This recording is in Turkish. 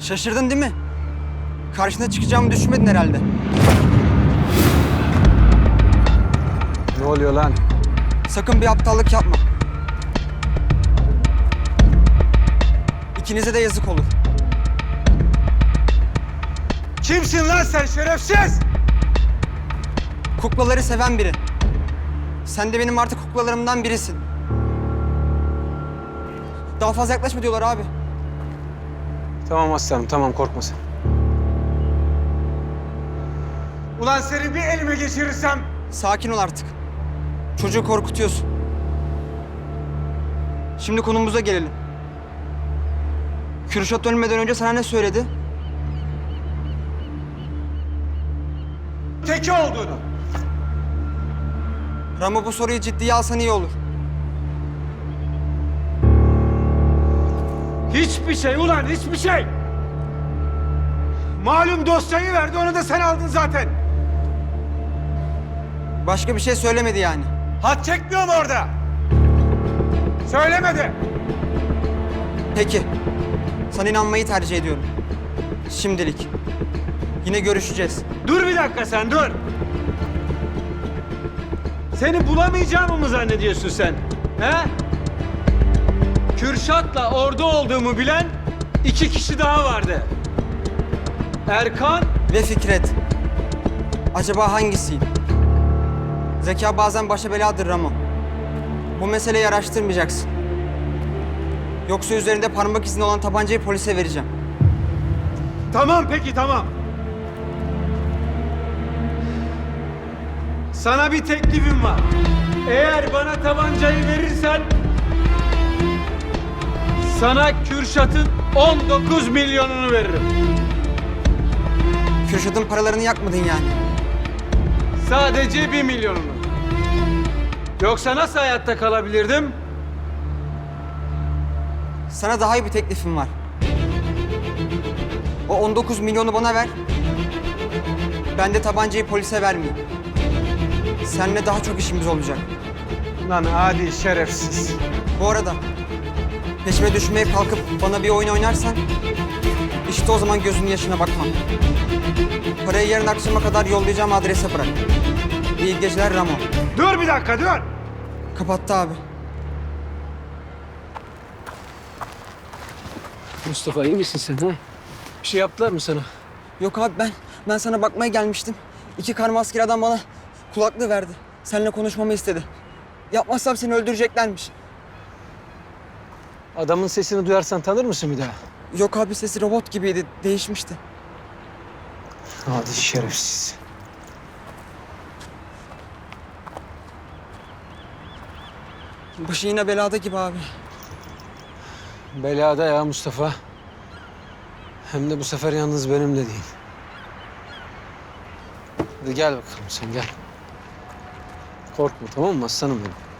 Şaşırdın değil mi? Karşına çıkacağımı düşünmedin herhalde. Ne oluyor lan? Sakın bir aptallık yapma. İkinize de yazık olur. Kimsin lan sen şerefsiz? Kuklaları seven biri. Sen de benim artık kuklalarımdan birisin. Daha fazla yaklaşma diyorlar abi. Tamam aslanım tamam korkma sen. Ulan seni bir elime geçirirsem Sakin ol artık. Çocuğu korkutuyorsun. Şimdi konumuza gelelim. Kürşat ölmeden önce sana ne söyledi? teki olduğunu. Ramo bu soruyu ciddiye alsan iyi olur. Hiçbir şey ulan hiçbir şey. Malum dosyayı verdi onu da sen aldın zaten. Başka bir şey söylemedi yani. Hat çekmiyor mu orada? Söylemedi. Peki. Sana inanmayı tercih ediyorum. Şimdilik. Yine görüşeceğiz. Dur bir dakika sen dur. Seni bulamayacağımı mı zannediyorsun sen? He? Kürşat'la orada olduğumu bilen iki kişi daha vardı. Erkan Ve Fikret. Acaba hangisiyim? Zeka bazen başa beladır Ramo. Bu meseleyi araştırmayacaksın. Yoksa üzerinde parmak izin olan tabancayı polise vereceğim. Tamam peki tamam. Sana bir teklifim var. Eğer bana tabancayı verirsen sana Kürşat'ın 19 milyonunu veririm. Kürşat'ın paralarını yakmadın yani. Sadece bir milyonunu. Yoksa nasıl hayatta kalabilirdim? Sana daha iyi bir teklifim var. O 19 milyonu bana ver. Ben de tabancayı polise vermeyeyim. Seninle daha çok işimiz olacak. Lan adi şerefsiz. Bu arada peşime düşmeye kalkıp bana bir oyun oynarsan işte o zaman gözünün yaşına bakmam. Parayı yarın akşama kadar yollayacağım adrese bırak. İyi geceler Ramo. Dur bir dakika dur. Kapattı abi. Mustafa iyi misin sen ha? Bir şey yaptılar mı sana? Yok abi ben ben sana bakmaya gelmiştim. İki kar maskeli adam bana kulaklığı verdi. Seninle konuşmamı istedi. Yapmazsam seni öldüreceklermiş. Adamın sesini duyarsan tanır mısın bir daha? Yok abi sesi robot gibiydi. Değişmişti. Hadi şerefsiz. Başı yine belada gibi abi. Belada ya Mustafa. Hem de bu sefer yalnız benimle değil. Hadi gel bakalım sen gel. Korkma tamam mı aslanım benim?